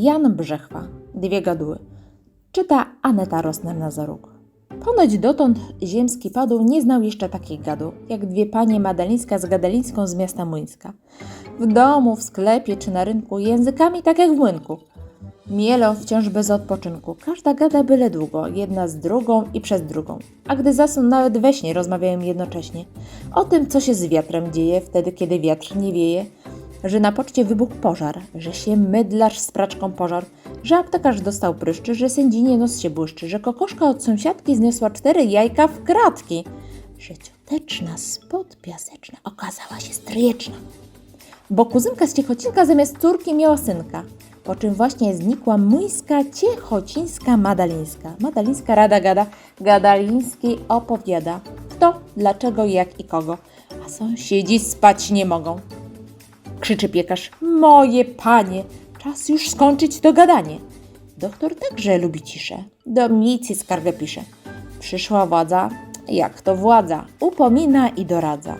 Jan Brzechwa. Dwie gaduły. Czyta Aneta Rosner-Nazaruk. Ponoć dotąd ziemski padł nie znał jeszcze takich gaduł, jak dwie panie Madalińska z Gadalińską z miasta Młyńska. W domu, w sklepie czy na rynku językami tak jak w młynku. Mielą wciąż bez odpoczynku. Każda gada byle długo, jedna z drugą i przez drugą. A gdy zasną, nawet we śnie rozmawiają jednocześnie. O tym, co się z wiatrem dzieje wtedy, kiedy wiatr nie wieje, że na poczcie wybuchł pożar, że się mydlarz z praczką pożar, że aptekarz dostał pryszczy, że sędzinie nos się błyszczy, że kokoszka od sąsiadki zniosła cztery jajka w kratki, że cioteczna spod piaseczna okazała się stryjeczna bo kuzynka z Ciechocinka zamiast córki miała synka. Po czym właśnie znikła młyńska, ciechocińska, madalińska. Madalińska rada gada, gadalińskiej opowiada. Kto, dlaczego, jak i kogo. A sąsiedzi spać nie mogą. Krzyczy piekarz, moje panie, czas już skończyć to gadanie. Doktor także lubi ciszę, do milicji skargę pisze. Przyszła władza, jak to władza, upomina i doradza.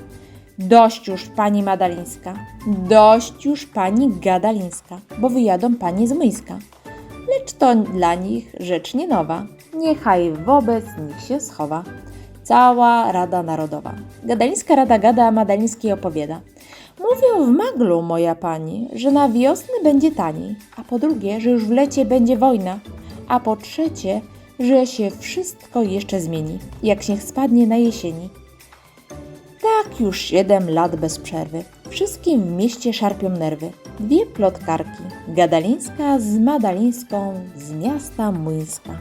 Dość już pani Madalińska, dość już pani Gadalińska, bo wyjadą panie z Myjska. Lecz to dla nich rzecz nie nowa, niechaj wobec nich się schowa. Cała Rada Narodowa. Gadalińska Rada gada, a Madalińskiej opowiada. Mówią w Maglu, moja pani, że na wiosnę będzie taniej, a po drugie, że już w lecie będzie wojna, a po trzecie, że się wszystko jeszcze zmieni, jak śnieg spadnie na jesieni. Tak już siedem lat bez przerwy. Wszystkim w mieście szarpią nerwy. Dwie plotkarki, Gadalińska z Madalińską z miasta Młyńska.